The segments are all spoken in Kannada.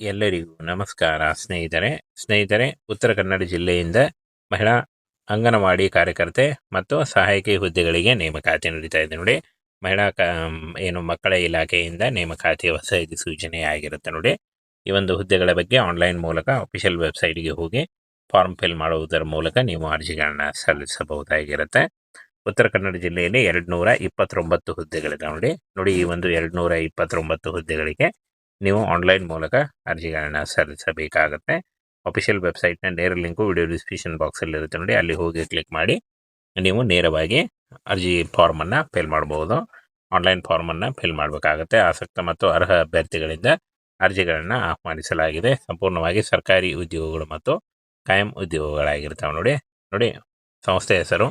ಎಲ್ಲರಿಗೂ ನಮಸ್ಕಾರ. ಸ್ನೇಹಿತರೆ ಸ್ನೇಹಿತರೆ, ಉತ್ತರ ಕನ್ನಡ ಜಿಲ್ಲೆಯಿಂದ ಮಹಿಳಾ ಅಂಗನವಾಡಿ ಕಾರ್ಯಕರ್ತೆ ಮತ್ತು ಸಹಾಯಕಿ ಹುದ್ದೆಗಳಿಗೆ ನೇಮಕಾತಿ ನಡೀತಾ ಇದೆ ನೋಡಿ. ಮಹಿಳಾ ಕ ಏನು ಮಕ್ಕಳ ಇಲಾಖೆಯಿಂದ ನೇಮಕಾತಿ ಹೊಸ ಸೂಚನೆ ಆಗಿರುತ್ತೆ ನೋಡಿ. ಈ ಒಂದು ಹುದ್ದೆಗಳ ಬಗ್ಗೆ ಆನ್ಲೈನ್ ಮೂಲಕ ಅಫಿಷಿಯಲ್ ವೆಬ್ಸೈಟ್ಗೆ ಹೋಗಿ ಫಾರ್ಮ್ ಫಿಲ್ ಮಾಡುವುದರ ಮೂಲಕ ನೀವು ಅರ್ಜಿಗಳನ್ನ ಸಲ್ಲಿಸಬಹುದಾಗಿರುತ್ತೆ. ಉತ್ತರ ಕನ್ನಡ ಜಿಲ್ಲೆಯಲ್ಲಿ ಎರಡು ನೂರ ಇಪ್ಪತ್ತೊಂಬತ್ತು ಹುದ್ದೆಗಳಿದೆ ನೋಡಿ. ನೋಡಿ ಈ ಒಂದು ಎರಡು ನೂರ ಇಪ್ಪತ್ತೊಂಬತ್ತು ಹುದ್ದೆಗಳಿಗೆ ನೀವು ಆನ್ಲೈನ್ ಮೂಲಕ ಅರ್ಜಿಗಳನ್ನು ಸಲ್ಲಿಸಬೇಕಾಗತ್ತೆ. ಅಫಿಷಿಯಲ್ ವೆಬ್ಸೈಟ್ನ ನೇರ ಲಿಂಕು ವಿಡಿಯೋ ಡಿಸ್ಕ್ರಿಪ್ಷನ್ ಬಾಕ್ಸಲ್ಲಿರುತ್ತೆ ನೋಡಿ, ಅಲ್ಲಿ ಹೋಗಿ ಕ್ಲಿಕ್ ಮಾಡಿ ನೀವು ನೇರವಾಗಿ ಅರ್ಜಿ ಫಾರ್ಮನ್ನು ಫಿಲ್ ಮಾಡಬಹುದು ಆನ್ಲೈನ್ ಫಾರ್ಮನ್ನು ಫಿಲ್ ಮಾಡಬೇಕಾಗುತ್ತೆ. ಆಸಕ್ತ ಮತ್ತು ಅರ್ಹ ಅಭ್ಯರ್ಥಿಗಳಿಂದ ಅರ್ಜಿಗಳನ್ನು ಆಹ್ವಾನಿಸಲಾಗಿದೆ. ಸಂಪೂರ್ಣವಾಗಿ ಸರ್ಕಾರಿ ಉದ್ಯೋಗಗಳು ಮತ್ತು ಕಾಯಂ ಉದ್ಯೋಗಗಳಾಗಿರ್ತವೆ ನೋಡಿ. ನೋಡಿ, ಸಂಸ್ಥೆ ಹೆಸರು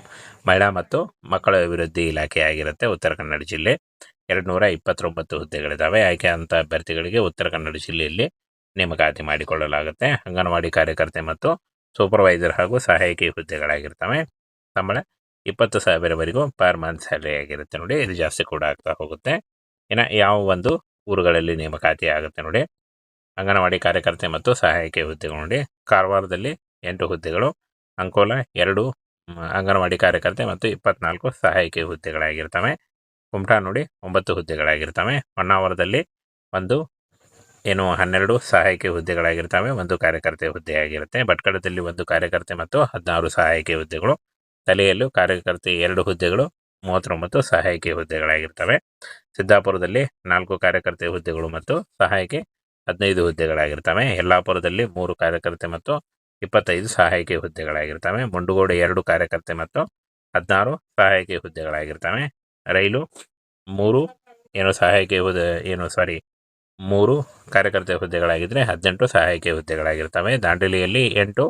ಮಹಿಳಾ ಮತ್ತು ಮಕ್ಕಳ ಅಭಿವೃದ್ಧಿ ಇಲಾಖೆ ಆಗಿರುತ್ತೆ ಉತ್ತರ ಕನ್ನಡ ಜಿಲ್ಲೆ. ಎರಡು ನೂರ ಇಪ್ಪತ್ತೊಂಬತ್ತು ಹುದ್ದೆಗಳಿದ್ದಾವೆ. ಅಂತ ಅಭ್ಯರ್ಥಿಗಳಿಗೆ ಉತ್ತರ ಕನ್ನಡ ಜಿಲ್ಲೆಯಲ್ಲಿ ನೇಮಕಾತಿ ಮಾಡಿಕೊಳ್ಳಲಾಗುತ್ತೆ. ಅಂಗನವಾಡಿ ಕಾರ್ಯಕರ್ತೆ ಮತ್ತು ಸೂಪರ್ವೈಸರ್ ಹಾಗೂ ಸಹಾಯಕಿ ಹುದ್ದೆಗಳಾಗಿರ್ತವೆ. ಸಂಬಳ ಇಪ್ಪತ್ತು ಸಾವಿರವರೆಗೂ ಪರ್ ಮಂತ್ ಸ್ಯಾಲರಿ ಆಗಿರುತ್ತೆ ನೋಡಿ. ಇದು ಜಾಸ್ತಿ ಕೂಡ ಆಗ್ತಾ ಹೋಗುತ್ತೆ. ಇನ್ನು ಯಾವ ಒಂದು ಊರುಗಳಲ್ಲಿ ನೇಮಕಾತಿ ಆಗುತ್ತೆ ನೋಡಿ. ಅಂಗನವಾಡಿ ಕಾರ್ಯಕರ್ತೆ ಮತ್ತು ಸಹಾಯಕಿ ಹುದ್ದೆಗಳು ನೋಡಿ. ಕಾರವಾರದಲ್ಲಿ ಎಂಟು ಹುದ್ದೆಗಳು, ಅಂಕೋಲ ಎರಡು ಅಂಗನವಾಡಿ ಕಾರ್ಯಕರ್ತೆ ಮತ್ತು ಇಪ್ಪತ್ನಾಲ್ಕು ಸಹಾಯಕಿ ಹುದ್ದೆಗಳಾಗಿರ್ತವೆ. ಕುಮಟಾ ನೋಡಿ ಒಂಬತ್ತು ಹುದ್ದೆಗಳಾಗಿರ್ತವೆ. ಹೊನ್ನಾವರದಲ್ಲಿ ಒಂದು ಏನು ಹನ್ನೆರಡು ಸಹಾಯಕಿ ಹುದ್ದೆಗಳಾಗಿರ್ತವೆ. ಒಂದು ಕಾರ್ಯಕರ್ತೆ ಹುದ್ದೆಯಾಗಿರುತ್ತೆ ಭಟ್ಕಳದಲ್ಲಿ ಒಂದು ಕಾರ್ಯಕರ್ತೆ ಮತ್ತು ಹದಿನಾರು ಸಹಾಯಕಿ ಹುದ್ದೆಗಳು. ತಲೆಯಲ್ಲೂ ಕಾರ್ಯಕರ್ತೆ ಎರಡು ಹುದ್ದೆಗಳು, ಮೂವತ್ತೊಂಬತ್ತು ಸಹಾಯಕಿ ಹುದ್ದೆಗಳಾಗಿರ್ತವೆ. ಸಿದ್ದಾಪುರದಲ್ಲಿ ನಾಲ್ಕು ಕಾರ್ಯಕರ್ತೆ ಹುದ್ದೆಗಳು ಮತ್ತು ಸಹಾಯಕಿ ಹದಿನೈದು ಹುದ್ದೆಗಳಾಗಿರ್ತವೆ. ಯಲ್ಲಾಪುರದಲ್ಲಿ ಮೂರು ಕಾರ್ಯಕರ್ತೆ ಮತ್ತು ಇಪ್ಪತ್ತೈದು ಸಹಾಯಕಿ ಹುದ್ದೆಗಳಾಗಿರ್ತವೆ. ಮುಂಡುಗೋಡು ಎರಡು ಕಾರ್ಯಕರ್ತೆ ಮತ್ತು ಹದಿನಾರು ಸಹಾಯಕಿ ಹುದ್ದೆಗಳಾಗಿರ್ತವೆ. ರೈಲು, ಮೂರು, ಏನು ಸಹಾಯಕ ಹುದ್ದೆ, ಏನು ಸಾರಿ ಮೂರು ಕಾರ್ಯಕರ್ತ ಹುದ್ದೆಗಳಾಗಿದ್ದರೆ ಹದಿನೆಂಟು ಸಹಾಯಕ ಹುದ್ದೆಗಳಾಗಿರ್ತವೆ. ದಾಂಡೇಲಿಯಲ್ಲಿ ಎಂಟು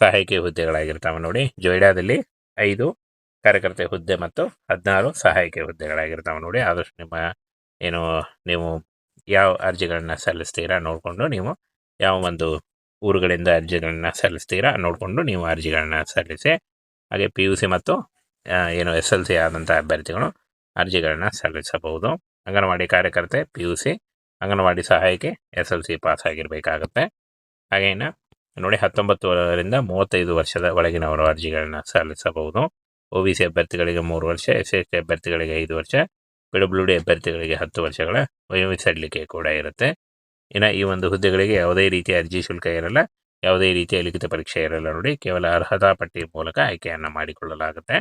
ಸಹಾಯಕ ಹುದ್ದೆಗಳಾಗಿರ್ತವೆ ನೋಡಿ. ಜೊಯ್ಡಾದಲ್ಲಿ ಐದು ಕಾರ್ಯಕರ್ತೆ ಹುದ್ದೆ ಮತ್ತು ಹದಿನಾರು ಸಹಾಯಕ ಹುದ್ದೆಗಳಾಗಿರ್ತವೆ ನೋಡಿ. ಆದಷ್ಟು ನಿಮ್ಮ ಏನು, ನೀವು ಯಾವ ಅರ್ಜಿಗಳನ್ನ ಸಲ್ಲಿಸ್ತೀರಾ ನೋಡಿಕೊಂಡು ನೀವು ಯಾವ ಒಂದು ಊರುಗಳಿಂದ ಅರ್ಜಿಗಳನ್ನ ಸಲ್ಲಿಸ್ತೀರಾ ನೋಡಿಕೊಂಡು ನೀವು ಅರ್ಜಿಗಳನ್ನ ಸಲ್ಲಿಸಿ, ಹಾಗೆ ಪಿ ಯು ಸಿ ಮತ್ತು ಏನು ಎಸ್ ಎಲ್ ಸಿ ಆದಂಥ ಅಭ್ಯರ್ಥಿಗಳು ಅರ್ಜಿಗಳನ್ನು ಸಲ್ಲಿಸಬಹುದು. ಅಂಗನವಾಡಿ ಕಾರ್ಯಕರ್ತೆ ಪಿ ಯು ಸಿ ಅಂಗನವಾಡಿ ಸಹಾಯಕಿ ಎಸ್ ಎಲ್ ಸಿ ಪಾಸ್ ಆಗಿರಬೇಕಾಗತ್ತೆ. ಹಾಗೇನ ನೋಡಿ ಹತ್ತೊಂಬತ್ತರಿಂದ ಮೂವತ್ತೈದು ವರ್ಷದ ಒಳಗಿನವರು ಅರ್ಜಿಗಳನ್ನು ಸಲ್ಲಿಸಬಹುದು. ಒ ಬಿ ಸಿ ಅಭ್ಯರ್ಥಿಗಳಿಗೆ ಮೂರು ವರ್ಷ ಎಸ್ ಎಸ್ ಟಿ ಅಭ್ಯರ್ಥಿಗಳಿಗೆ ಐದು ವರ್ಷ ಪಿ ಡಬ್ಲ್ಯೂ ಡಿ ಅಭ್ಯರ್ಥಿಗಳಿಗೆ ಹತ್ತು ವರ್ಷಗಳ ವಯೋಮಿಸಲಿಕ್ಕೆ ಕೂಡ ಇರುತ್ತೆ. ಇನ್ನು ಈ ಒಂದು ಹುದ್ದೆಗಳಿಗೆ ಯಾವುದೇ ರೀತಿಯ ಅರ್ಜಿ ಶುಲ್ಕ ಇರಲ್ಲ, ಯಾವುದೇ ರೀತಿಯ ಲಿಖಿತ ಪರೀಕ್ಷೆ ಇರಲ್ಲ ನೋಡಿ, ಕೇವಲ ಅರ್ಹತಾ ಪಟ್ಟಿ ಮೂಲಕ ಆಯ್ಕೆಯನ್ನು ಮಾಡಿಕೊಳ್ಳಲಾಗುತ್ತೆ.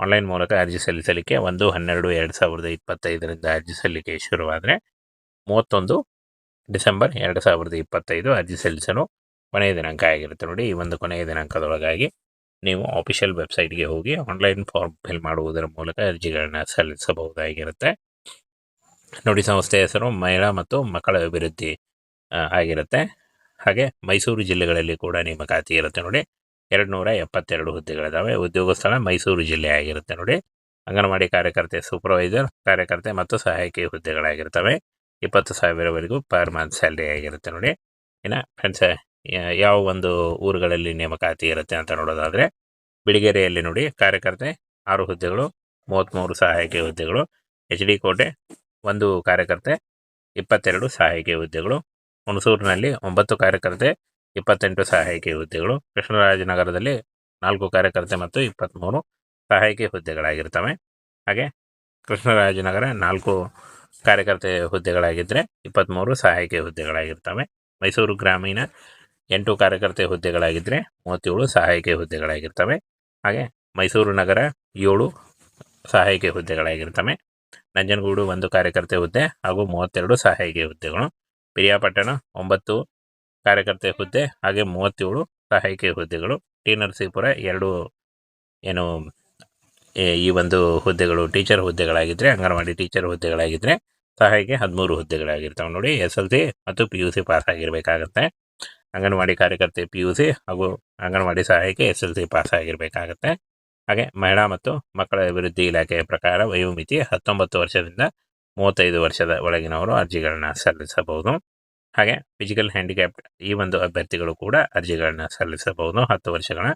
ಆನ್ಲೈನ್ ಮೂಲಕ ಅರ್ಜಿ ಸಲ್ಲಿಸಲಿಕ್ಕೆ ಒಂದು, ಹನ್ನೆರಡು, ಎರಡು ಸಾವಿರದ ಇಪ್ಪತ್ತೈದರಿಂದ ಅರ್ಜಿ ಸಲ್ಲಿಕೆ ಶುರುವಾದರೆ ಮೂವತ್ತೊಂದು ಡಿಸೆಂಬರ್ ಎರಡು ಸಾವಿರದ ಇಪ್ಪತ್ತೈದು ಅರ್ಜಿ ಸಲ್ಲಿಸಲು ಕೊನೆಯ ದಿನಾಂಕ ಆಗಿರುತ್ತೆ ನೋಡಿ. ಈ ಒಂದು ಕೊನೆಯ ದಿನಾಂಕದೊಳಗಾಗಿ ನೀವು ಆಫಿಷಿಯಲ್ ವೆಬ್ಸೈಟ್ಗೆ ಹೋಗಿ ಆನ್ಲೈನ್ ಫಾರ್ಮ್ ಫಿಲ್ ಮಾಡುವುದರ ಮೂಲಕ ಅರ್ಜಿಗಳನ್ನು ಸಲ್ಲಿಸಬಹುದಾಗಿರುತ್ತೆ. ನೋಡಿ, ಸಂಸ್ಥೆಯ ಹೆಸರು ಮಹಿಳಾ ಮತ್ತು ಮಕ್ಕಳ ಅಭಿವೃದ್ಧಿ ಆಗಿರುತ್ತೆ. ಹಾಗೆ ಮೈಸೂರು ಜಿಲ್ಲೆಗಳಲ್ಲಿ ಕೂಡ ನೇಮಕಾತಿ ಇರುತ್ತೆ ನೋಡಿ. ಎರಡು ನೂರ ಎಪ್ಪತ್ತೆರಡು ಹುದ್ದೆಗಳಿದ್ದಾವೆ ಉದ್ಯೋಗ ಸ್ಥಳ ಮೈಸೂರು ಜಿಲ್ಲೆ ಆಗಿರುತ್ತೆ ನೋಡಿ. ಅಂಗನವಾಡಿ ಕಾರ್ಯಕರ್ತೆ ಸೂಪರ್ವೈಸರ್ ಕಾರ್ಯಕರ್ತೆ ಮತ್ತು ಸಹಾಯಕಿ ಹುದ್ದೆಗಳಾಗಿರ್ತವೆ. ಇಪ್ಪತ್ತು ಸಾವಿರವರೆಗೂ ಪರ್ ಮಂತ್ ಸ್ಯಾಲ್ರಿ ಆಗಿರುತ್ತೆ ನೋಡಿ. ಇನ್ನು ಫ್ರೆಂಡ್ಸ್ ಯಾವ ಒಂದು ಊರುಗಳಲ್ಲಿ ನೇಮಕಾತಿ ಇರುತ್ತೆ ಅಂತ ನೋಡೋದಾದರೆ, ಬಿಳಿಗೆರೆಯಲ್ಲಿ ನೋಡಿ ಕಾರ್ಯಕರ್ತೆ ಆರು ಹುದ್ದೆಗಳು, ಮೂವತ್ತ್ಮೂರು ಸಹಾಯಕಿ ಹುದ್ದೆಗಳು ಎಚ್ ಡಿ ಕೋಟೆ ಒಂದು ಕಾರ್ಯಕರ್ತೆ, ಇಪ್ಪತ್ತೆರಡು ಸಹಾಯಕಿ ಹುದ್ದೆಗಳು, ಹುಣಸೂರಿನಲ್ಲಿ ಒಂಬತ್ತು ಕಾರ್ಯಕರ್ತೆ ಇಪ್ಪತ್ತೆಂಟು ಸಹಾಯಕಿ ಹುದ್ದೆಗಳು. ಕೃಷ್ಣರಾಜನಗರದಲ್ಲಿ ನಾಲ್ಕು ಕಾರ್ಯಕರ್ತೆ ಮತ್ತು ಇಪ್ಪತ್ತ್ಮೂರು ಸಹಾಯಕಿ ಹುದ್ದೆಗಳಾಗಿರ್ತವೆ. ಹಾಗೆ ಕೃಷ್ಣರಾಜನಗರ ನಾಲ್ಕು ಕಾರ್ಯಕರ್ತೆ ಹುದ್ದೆಗಳಾಗಿದ್ದರೆ ಇಪ್ಪತ್ತ್ಮೂರು ಸಹಾಯಕಿ ಹುದ್ದೆಗಳಾಗಿರ್ತವೆ. ಮೈಸೂರು ಗ್ರಾಮೀಣ ಎಂಟು ಕಾರ್ಯಕರ್ತೆ ಹುದ್ದೆಗಳಾಗಿದ್ದರೆ ಮೂವತ್ತೇಳು ಸಹಾಯಕಿ ಹುದ್ದೆಗಳಾಗಿರ್ತವೆ. ಹಾಗೆ ಮೈಸೂರು ನಗರ ಏಳು ಸಹಾಯಕಿ ಹುದ್ದೆಗಳಾಗಿರ್ತವೆ. ನಂಜನಗೂಡು ಒಂದು ಕಾರ್ಯಕರ್ತೆ ಹುದ್ದೆ ಹಾಗೂ ಮೂವತ್ತೆರಡು ಸಹಾಯಕಿ ಹುದ್ದೆಗಳು. ಪಿರಿಯಾಪಟ್ಟಣ ಒಂಬತ್ತು ಕಾರ್ಯಕರ್ತೆ ಹುದ್ದೆ ಹಾಗೆ ಮೂವತ್ತೇಳು ಸಹಾಯಕಿ ಹುದ್ದೆಗಳು. ಟಿ ನರಸೀಪುರ ಎರಡು ಏನು ಈ ಒಂದು ಹುದ್ದೆಗಳು ಟೀಚರ್ ಹುದ್ದೆಗಳಾಗಿದ್ದರೆ ಅಂಗನವಾಡಿ ಟೀಚರ್ ಹುದ್ದೆಗಳಾಗಿದ್ದರೆ ಸಹಾಯಕಿ ಹದಿಮೂರು ಹುದ್ದೆಗಳಾಗಿರ್ತಾವೆ ನೋಡಿ. ಎಸ್ ಎಲ್ ಸಿ ಮತ್ತು ಪಿ ಯು ಸಿ ಪಾಸ್ ಆಗಿರಬೇಕಾಗತ್ತೆ ಅಂಗನವಾಡಿ ಕಾರ್ಯಕರ್ತೆ ಪಿ ಯು ಸಿ ಹಾಗೂ ಅಂಗನವಾಡಿ ಸಹಾಯಕಿ ಎಸ್ ಎಲ್ ಸಿ ಪಾಸ್ ಆಗಿರಬೇಕಾಗತ್ತೆ ಹಾಗೆ ಮಹಿಳಾ ಮತ್ತು ಮಕ್ಕಳ ಅಭಿವೃದ್ಧಿ ಇಲಾಖೆಯ ಪ್ರಕಾರ ವಯೋಮಿತಿ ಹತ್ತೊಂಬತ್ತು ವರ್ಷದಿಂದ ಮೂವತ್ತೈದು ವರ್ಷದ ಒಳಗಿನವರು ಅರ್ಜಿಗಳನ್ನ ಸಲ್ಲಿಸಬಹುದು. ಹಾಗೆ ಫಿಸಿಕಲ್ ಹ್ಯಾಂಡಿಕ್ಯಾಪ್ಟ್ ಈ ಒಂದು ಅಭ್ಯರ್ಥಿಗಳು ಕೂಡ ಅರ್ಜಿಗಳನ್ನ ಸಲ್ಲಿಸಬಹುದು. ಹತ್ತು ವರ್ಷಗಳ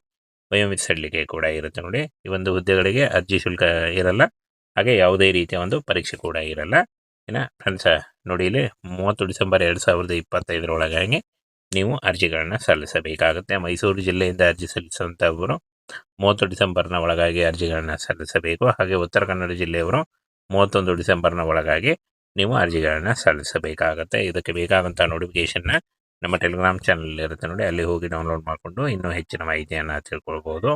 ವಯೋಮಿತಿ ಸಲ್ಲಿಕೆ ಕೂಡ ಇರುತ್ತೆ ನೋಡಿ. ಈ ಒಂದು ಹುದ್ದೆಗಳಿಗೆ ಅರ್ಜಿ ಶುಲ್ಕ ಇರಲ್ಲ. ಹಾಗೆ ಯಾವುದೇ ರೀತಿಯ ಒಂದು ಪರೀಕ್ಷೆ ಕೂಡ ಇರಲ್ಲ. ಇನ್ನು ಫ್ರೆಂಡ್ಸ್ ನೋಡಿ ಇಲ್ಲಿ ಮೂವತ್ತು ಡಿಸೆಂಬರ್ ಎರಡು ಸಾವಿರದ ಇಪ್ಪತ್ತೈದರೊಳಗಾಗಿ ನೀವು ಅರ್ಜಿಗಳನ್ನ ಸಲ್ಲಿಸಬೇಕಾಗುತ್ತೆ. ಮೈಸೂರು ಜಿಲ್ಲೆಯಿಂದ ಅರ್ಜಿ ಸಲ್ಲಿಸುವಂಥವರು ಮೂವತ್ತು ಡಿಸೆಂಬರ್ನ ಒಳಗಾಗಿ ಅರ್ಜಿಗಳನ್ನ ಸಲ್ಲಿಸಬೇಕು. ಹಾಗೆ ಉತ್ತರ ಕನ್ನಡ ಜಿಲ್ಲೆಯವರು ಮೂವತ್ತೊಂದು ಡಿಸೆಂಬರ್ನ ಒಳಗಾಗಿ ನೀವು ಅರ್ಜಿಗಳನ್ನ ಸಲ್ಲಿಸಬೇಕಾಗತ್ತೆ. ಇದಕ್ಕೆ ಬೇಕಾದಂಥ ನೋಟಿಫಿಕೇಷನ್ನ ನಮ್ಮ ಟೆಲಿಗ್ರಾಮ್ ಚಾನಲ್ ಇರುತ್ತೆ ನೋಡಿ. ಅಲ್ಲಿ ಹೋಗಿ ಡೌನ್ಲೋಡ್ ಮಾಡಿಕೊಂಡು ಇನ್ನೂ ಹೆಚ್ಚಿನ ಮಾಹಿತಿಯನ್ನು ತಿಳ್ಕೊಳ್ಬೋದು.